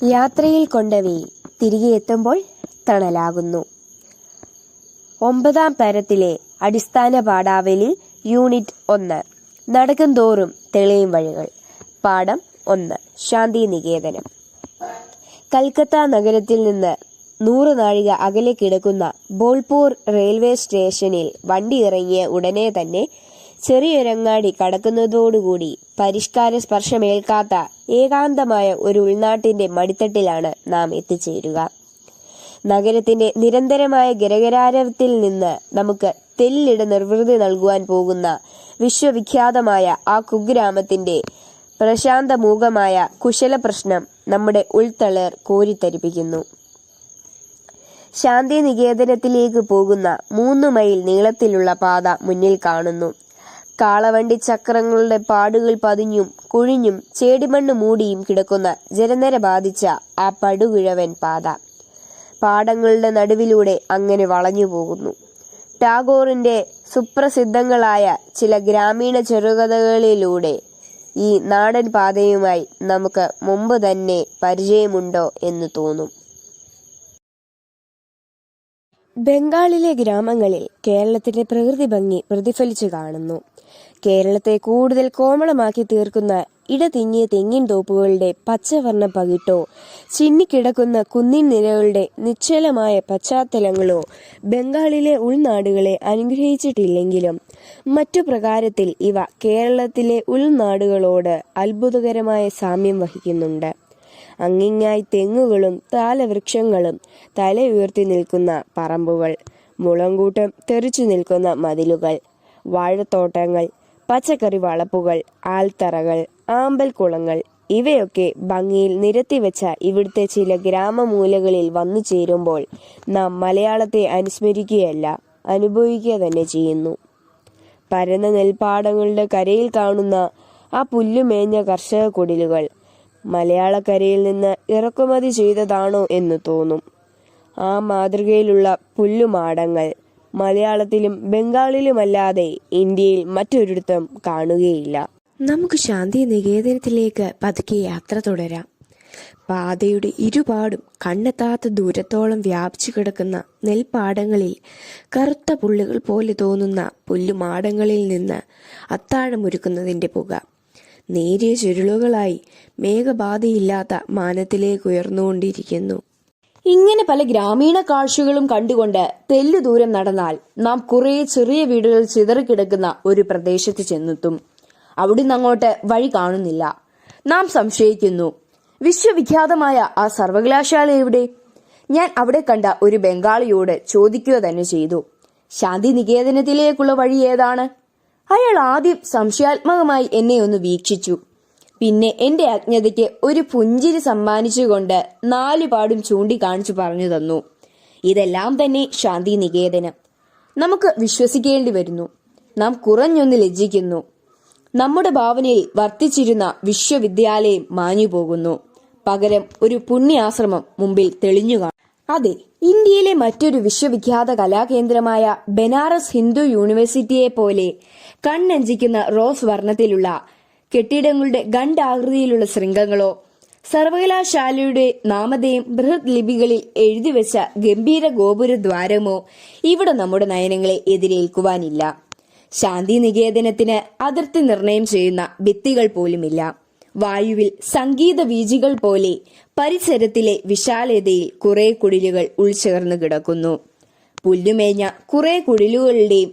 യാത്രയിൽ കൊണ്ടവേ തിരികെ എത്തുമ്പോൾ തണലാകുന്നു. ഒമ്പതാം തരത്തിലെ അടിസ്ഥാന പാഠാവലി യൂണിറ്റ് ഒന്ന് നടക്കും തോറും തെളിയും വഴികൾ. പാഠം ഒന്ന് ശാന്തി നികേതനം. കൽക്കത്ത നഗരത്തിൽ നിന്ന് നൂറ് നാഴിക അകലെ കിടക്കുന്ന ബോൾപൂർ റെയിൽവേ സ്റ്റേഷനിൽ വണ്ടി ഇറങ്ങിയ ഉടനെ തന്നെ ചെറിയൊരങ്ങാടി കടക്കുന്നതോടുകൂടി പരിഷ്കാര സ്പർശമേൽക്കാത്ത ഏകാന്തമായ ഒരു ഉൾനാട്ടിന്റെ മടിത്തട്ടിലാണ് നാം എത്തിച്ചേരുക. നഗരത്തിന്റെ നിരന്തരമായ ഗരഗരാരവത്തിൽ നിന്ന് നമുക്ക് തെല്ലിട നിർവൃതി നൽകുവാൻ പോകുന്ന വിശ്വവിഖ്യാതമായ ആ കുഗ്രാമത്തിന്റെ പ്രശാന്തമൂകമായ കുശല പ്രശ്നം നമ്മുടെ ഉൾത്തളർ കോരിത്തരിപ്പിക്കുന്നു. ശാന്തി നികേതനത്തിലേക്ക് പോകുന്ന മൂന്ന് മൈൽ നീളത്തിലുള്ള പാത മുന്നിൽ കാണുന്നു. കാളവണ്ടി ചക്രങ്ങളുടെ പാടുകൾ പതിഞ്ഞും കുഴിഞ്ഞും ചേടിമണ്ണ് മൂടിയും കിടക്കുന്ന ജലനര ബാധിച്ച ആ പടുകിഴവൻ പാത. പാടങ്ങളുടെ നടുവിലൂടെ അങ്ങനെ വളഞ്ഞു പോകുന്നു. ടാഗോറിന്റെ സുപ്രസിദ്ധങ്ങളായ ചില ഗ്രാമീണ ചെറുകഥകളിലൂടെ ഈ നാടൻ പാതയുമായി നമുക്ക് മുമ്പ് തന്നെ പരിചയമുണ്ടോ എന്ന് തോന്നും. ബംഗാളിലെ ഗ്രാമങ്ങളിൽ കേരളത്തിന്റെ പ്രകൃതി ഭംഗി പ്രതിഫലിച്ചു കാണുന്നു. കേരളത്തെ കൂടുതൽ കോമളമാക്കി തീർക്കുന്ന ഇടതിങ്ങിയ തെങ്ങിൻ തോപ്പുകളുടെ പച്ചവർണ പകിട്ടോ ചിന്നിക്കിടക്കുന്ന കുന്നിൻ നിരകളുടെ നിശ്ചലമായ പശ്ചാത്തലങ്ങളോ ബംഗാളിലെ ഉൾനാടുകളെ അനുഗ്രഹിച്ചിട്ടില്ലെങ്കിലും മറ്റു പ്രകാരത്തിൽ ഇവ കേരളത്തിലെ ഉൾനാടുകളോട് അത്ഭുതകരമായ സാമ്യം വഹിക്കുന്നുണ്ട്. അങ്ങിങ്ങായി തെങ്ങുകളും താലവൃക്ഷങ്ങളും തല ഉയർത്തി നിൽക്കുന്ന പറമ്പുകൾ മുളങ്കൂട്ടം തെറിച്ചു നിൽക്കുന്ന മതിലുകൾ വാഴത്തോട്ടങ്ങൾ പച്ചക്കറി വളപ്പുകൾ ആൽത്തറകൾ ആമ്പൽക്കുളങ്ങൾ ഇവയൊക്കെ ഭംഗിയിൽ നിരത്തിവെച്ച ഇവിടുത്തെ ചില ഗ്രാമമൂലകളിൽ വന്നു ചേരുമ്പോൾ നാം മലയാളത്തെ അനുസ്മരിക്കുകയല്ല അനുഭവിക്കുക തന്നെ ചെയ്യുന്നു. പരന്ന നെൽപ്പാടങ്ങളുടെ കരയിൽ കാണുന്ന ആ പുല്ലുമേഞ്ഞ കർഷക കുടിലുകൾ മലയാളക്കരയിൽ നിന്ന് ഇറക്കുമതി ചെയ്തതാണോ എന്ന് തോന്നും. ആ മാതൃകയിലുള്ള പുല്ലുമാടങ്ങൾ മലയാളത്തിലും ബംഗാളിലുമല്ലാതെ ഇന്ത്യയിൽ മറ്റൊരിടത്തും കാണുകയില്ല. നമുക്ക് ശാന്തി നികേതനത്തിലേക്ക് പതുക്കെ യാത്ര തുടരാം. പാതയുടെ ഇരുപാടും കണ്ണെത്താത്ത ദൂരത്തോളം വ്യാപിച്ചു കിടക്കുന്ന നെൽപ്പാടങ്ങളിൽ കറുത്ത പുള്ളികൾ പോലെ തോന്നുന്ന പുല്ലുമാടങ്ങളിൽ നിന്ന് അത്താഴമൊരുക്കുന്നതിന്റെ പുക. നേരിയ ചുരുളുകളായി മേഘബാധയില്ലാത്ത മാനത്തിലേക്ക് ഉയർന്നുകൊണ്ടിരിക്കുന്നു. ഇങ്ങനെ പല ഗ്രാമീണ കാഴ്ചകളും കണ്ടുകൊണ്ട് തെല്ലു ദൂരം നടന്നാൽ നാം കുറെ ചെറിയ വീടുകൾ ചിതറിക്കിടക്കുന്ന ഒരു പ്രദേശത്ത് ചെന്നെത്തും. അവിടുന്ന് അങ്ങോട്ട് വഴി കാണുന്നില്ല. നാം സംശയിക്കുന്നു വിശ്വവിഖ്യാതമായ ആ സർവകലാശാല എവിടെ? ഞാൻ അവിടെ കണ്ട ഒരു ബംഗാളിയോട് ചോദിക്കുക തന്നെ ചെയ്തു. ശാന്തി നികേതനത്തിലേക്കുള്ള വഴി ഏതാണ്? അയാൾ ആദ്യം സംശയാത്മകമായി എന്നെ ഒന്ന് വീക്ഷിച്ചു. പിന്നെ എന്റെ അജ്ഞതയ്ക്ക് ഒരു പുഞ്ചിരി സമ്മാനിച്ചുകൊണ്ട് നാലുപാടും ചൂണ്ടിക്കാണിച്ചു പറഞ്ഞു തന്നു. ഇതെല്ലാം തന്നെ ശാന്തി നികേതനം. നമുക്ക് വിശ്വസിക്കേണ്ടി വരുന്നു. നാം കുറഞ്ഞൊന്ന് ലജ്ജിക്കുന്നു. നമ്മുടെ ഭാവനയിൽ വർത്തിച്ചിരുന്ന വിശ്വവിദ്യാലയം മാഞ്ഞു പോകുന്നു. പകരം ഒരു പുണ്യാശ്രമം മുമ്പിൽ തെളിഞ്ഞു കാണും. അതെ ഇന്ത്യയിലെ മറ്റൊരു വിശ്വവിഖ്യാത കലാകേന്ദ്രമായ ബനാറസ് ഹിന്ദു യൂണിവേഴ്സിറ്റിയെ പോലെ കണ്ണഞ്ചിക്കുന്ന റോസ് വർണത്തിലുള്ള കെട്ടിടങ്ങളുടെ ഗണ്ടാകൃതിയിലുള്ള ശൃംഗങ്ങളോ സർവകലാശാലയുടെ നാമധേയം ബൃഹത് ലിപികളിൽ എഴുതിവെച്ച ഗംഭീര ഗോപുരദ്വാരമോ ഇവിടെ നമ്മുടെ നയനങ്ങളെ എതിരേൽക്കുവാനില്ല. ശാന്തി നികേതനത്തിന് അതിർത്തി നിർണയം ചെയ്യുന്ന ഭിത്തികൾ പോലുമില്ല. വായുവിൽ സംഗീത വീജികൾ പോലെ പരിസരത്തിലെ വിശാലതയിൽ കുറെ കുടിലുകൾ ഉൾച്ചേർന്ന് കിടക്കുന്നു. പുല്ലുമേഞ്ഞ കുറെ കുടിലുകളുടെയും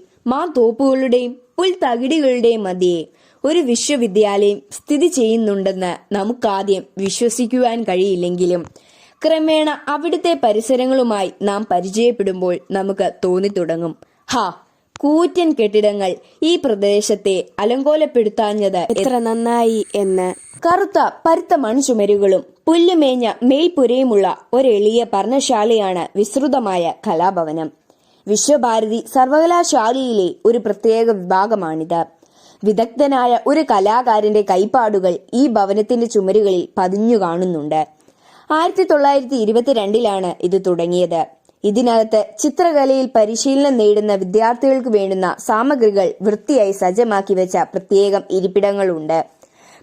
പുൽ പുൽത്തകിടികളുടെയും മധ്യേ ഒരു വിശ്വവിദ്യാലയം സ്ഥിതി ചെയ്യുന്നുണ്ടെന്ന് നമുക്കാദ്യം വിശ്വസിക്കുവാൻ കഴിയില്ലെങ്കിലും ക്രമേണ അവിടുത്തെ പരിസരങ്ങളുമായി നാം പരിചയപ്പെടുമ്പോൾ നമുക്ക് തോന്നിത്തുടങ്ങും. ഹാ കൂറ്റൻ കെട്ടിടങ്ങൾ ഈ പ്രദേശത്തെ അലങ്കോലപ്പെടുത്താഞ്ഞത് എത്ര നന്നായി എന്ന്. കറുത്ത പരുത്ത മൺചുമരുകളും പുല്ലുമേഞ്ഞ മേൽപ്പുരയുമുള്ള ഒരെളിയ പർണശാലയാണ് വിസ്തൃതമായ കലാഭവനം. വിശ്വഭാരതി സർവകലാശാലയിലെ ഒരു പ്രത്യേക വിഭാഗമാണിത്. വിദഗ്ധനായ ഒരു കലാകാരന്റെ കൈപ്പാടുകൾ ഈ ഭവനത്തിന്റെ ചുമരുകളിൽ പതിഞ്ഞു കാണുന്നുണ്ട്. ആയിരത്തി തൊള്ളായിരത്തി ഇരുപത്തിരണ്ടിലാണ് ഇത് തുടങ്ങിയത്. ഇതിനകത്ത് ചിത്രകലയിൽ പരിശീലനം നേടുന്ന വിദ്യാർത്ഥികൾക്ക് വേണ്ടുന്ന സാമഗ്രികൾ വൃത്തിയായി സജ്ജമാക്കി വെച്ച പ്രത്യേകം ഇരിപ്പിടങ്ങളുണ്ട്.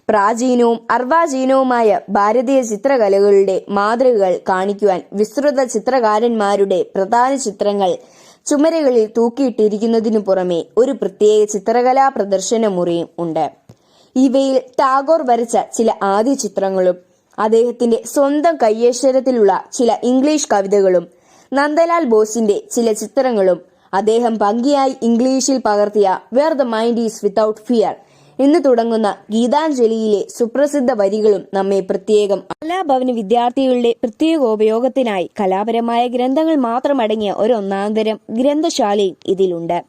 പ്രാചീനവും അർവാചീനവുമായ ഭാരതീയ ചിത്രകലകളുടെ മാതൃകകൾ കാണിക്കുവാൻ വിസ്തൃത ചിത്രകാരന്മാരുടെ പ്രധാന ചിത്രങ്ങൾ ചുമരുകളിൽ തൂക്കിയിട്ടിരിക്കുന്നതിനു പുറമെ ഒരു പ്രത്യേക ചിത്രകലാ പ്രദർശന മുറിയും ഉണ്ട്. ഇവയിൽ ടാഗോർ വരച്ച ചില ആദ്യ ചിത്രങ്ങളും അദ്ദേഹത്തിന്റെ സ്വന്തം കയ്യേശ്വരത്തിലുള്ള ചില ഇംഗ്ലീഷ് കവിതകളും നന്ദലാൽ ബോസിന്റെ ചില ചിത്രങ്ങളും അദ്ദേഹം ഭംഗിയായി ഇംഗ്ലീഷിൽ പകർത്തിയ where the mind is without fear എന്ന് തുടങ്ങുന്ന ഗീതാഞ്ജലിയിലെ സുപ്രസിദ്ധ വരികളും നമ്മെ പ്രത്യേകം കലാഭവന വിദ്യാർത്ഥികളുടെ പ്രത്യേകോപയോഗത്തിനായി കലാപരമായ ഗ്രന്ഥങ്ങൾ മാത്രമടങ്ങിയ ഒരു ഒന്നാന്തരം ഗ്രന്ഥശാലയും ഇതിലുണ്ട്.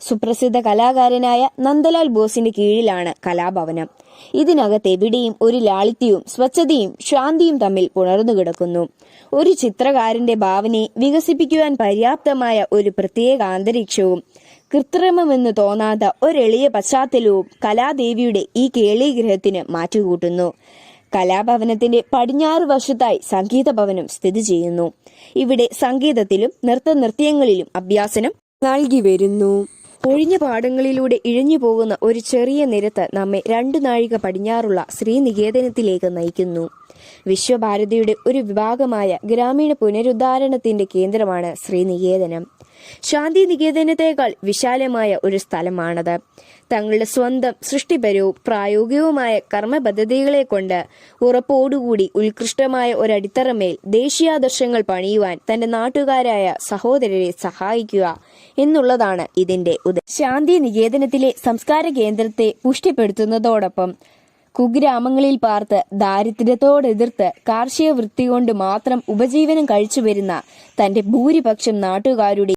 സുപ്രസിദ്ധ കലാകാരനായ നന്ദലാൽ ബോസിന്റെ കീഴിലാണ് കലാഭവനം. ഇതിനകത്ത് എവിടെയും ഒരു ലാളിത്യവും സ്വച്ഛതയും ശാന്തിയും തമ്മിൽ പുണർന്നു കിടക്കുന്നു. ഒരു ചിത്രകാരന്റെ ഭാവനയെ വികസിപ്പിക്കുവാൻ പര്യാപ്തമായ ഒരു പ്രത്യേക അന്തരീക്ഷവും കൃത്രിമമെന്ന് തോന്നാത്ത ഒരെളിയ പശ്ചാത്തലവും കലാദേവിയുടെ ഈ കേളീഗ്രഹത്തിന് മാറ്റുകൂട്ടുന്നു. കലാഭവനത്തിന്റെ പടിഞ്ഞാറ് വശത്തായി സംഗീത ഭവനം സ്ഥിതി ചെയ്യുന്നു. ഇവിടെ സംഗീതത്തിലും നൃത്ത നൃത്യങ്ങളിലും അഭ്യാസനം നൽകി വരുന്നു. ഒഴിഞ്ഞ പാടങ്ങളിലൂടെ ഇഴഞ്ഞു പോകുന്ന ഒരു ചെറിയ നിരത്ത് നമ്മെ രണ്ടു നാഴിക പടിഞ്ഞാറുള്ള ശ്രീനികേതനത്തിലേക്ക് നയിക്കുന്നു. വിശ്വഭാരതിയുടെ ഒരു വിഭാഗമായ ഗ്രാമീണ പുനരുദ്ധാരണത്തിന്റെ കേന്ദ്രമാണ് ശ്രീനികേതനം. ശാന്തി നികേതനത്തേക്കാൾ വിശാലമായ ഒരു സ്ഥലമാണത്. തങ്ങളുടെ സ്വന്തം സൃഷ്ടിപരവും പ്രായോഗികവുമായ കർമ്മപദ്ധതികളെ കൊണ്ട് ഉറപ്പോടുകൂടി ഉത്കൃഷ്ടമായ ഒരടിത്തറമേൽ ദേശീയാദർശങ്ങൾ പണിയുവാൻ തന്റെ നാട്ടുകാരായ സഹോദരരെ സഹായിക്കുക എന്നുള്ളതാണ് ഇതിന്റെ ഉദ ശാന്തി നികേതനത്തിലെ സംസ്കാര കേന്ദ്രത്തെ പുഷ്ടിപ്പെടുത്തുന്നതോടൊപ്പം കുഗ്രാമങ്ങളിൽ പാർത്ത് ദാരിദ്ര്യത്തോടെതിർത്ത് കാർഷിക വൃത്തി കൊണ്ട് മാത്രം ഉപജീവനം കഴിച്ചു വരുന്ന തന്റെ ഭൂരിപക്ഷം നാട്ടുകാരുടെ